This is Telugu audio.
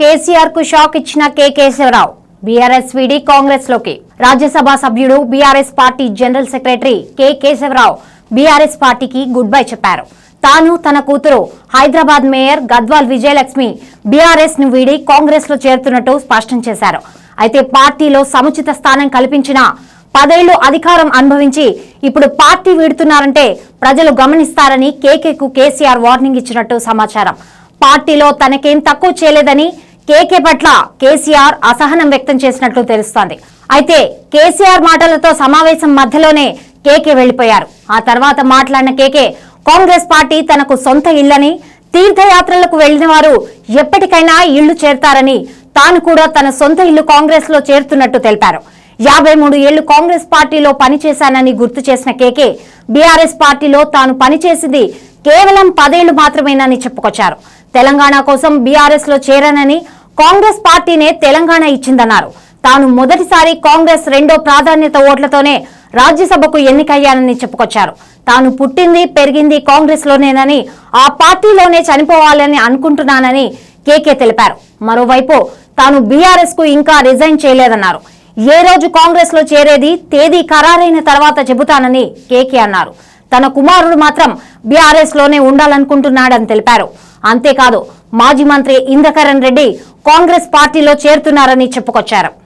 కేసీఆర్కు షాక్ ఇచ్చిన కె కేశవరావు బీఆర్ఎస్ వీడి కాంగ్రెస్లోకి. రాజ్యసభ సభ్యుడు BRS party general secretary K Keshava Rao BRS పార్టీకి గుడ్ బై చెప్పారు. తాను తన కూతురు హైదరాబాద్ మేయర్ గద్వాల్ విజయలక్ష్మి బీఆర్ఎస్ను వీడి కాంగ్రెస్లో చేరుతున్నట్టు స్పష్టం చేశారు. అయితే పార్టీలో సముచిత స్థానం కల్పించిన పదేళ్ళు అధికారం అనుభవించి ఇప్పుడు పార్టీ వీడుతున్నారంటే ప్రజలు గమనిస్తారని కేకేకు కేసీఆర్ వార్నింగ్ ఇచ్చినట్టు సమాచారం. పార్టీలో తనకేం తక్కువ చేయలేదని కేకే పట్ల కేసీఆర్ అసహనం వ్యక్తం చేసినట్లు తెలుస్తోంది. అయితే కేసీఆర్ మాటలతో సమావేశం మధ్యలోనే కేకే వెళ్ళిపోయారు ఆ తర్వాత మాట్లాడిన కేకే కాంగ్రెస్ పార్టీ తనకు సొంత ఇళ్ళని తీర్థయాత్రలకు వెళ్ళిన వారు ఎప్పటికైనా ఇళ్ళు చేరతారని తాను కూడా తన సొంత ఇల్లు కాంగ్రెస్లో చేరుతున్నట్టు తెలిపారు. యాభై మూడు ఏళ్ళు కాంగ్రెస్ పార్టీలో పనిచేశానని గుర్తు చేసిన కేకే బీఆర్ఎస్ పార్టీలో తాను పనిచేసింది కేవలం పదేళ్ళు మాత్రమేనని చెప్పుకొచ్చారు. తెలంగాణ కోసం బీఆర్ఎస్లో చేరానని కాంగ్రెస్ పార్టీనే తెలంగాణ ఇచ్చిందన్నారు. తాను మొదటిసారి కాంగ్రెస్ రెండో ప్రాధాన్యత ఓట్లతోనే రాజ్యసభకు ఎన్నికయ్యానని చెప్పుకొచ్చారు. తాను పుట్టింది పెరిగింది కాంగ్రెస్ లోనేనని ఆ పార్టీలోనే చనిపోవాలని అనుకుంటున్నానని కేకే తెలిపారు. మరోవైపు తాను బీఆర్ఎస్కు ఇంకా రిజైన్ చేయలేదన్నారు. ఏ రోజు కాంగ్రెస్లో చేరేది తేదీ ఖరారైన తర్వాత చెబుతానని కేకే అన్నారు. తన కుమారుడు మాత్రం బీఆర్ఎస్లోనే ఉండాలనుకుంటున్నాడని తెలిపారు. అంతేకాదు మాజీ మంత్రి ఇంద్రకరణ్ రెడ్డి కాంగ్రెస్ పార్టీలో చేరుతున్నారని చెప్పుకొచ్చారు.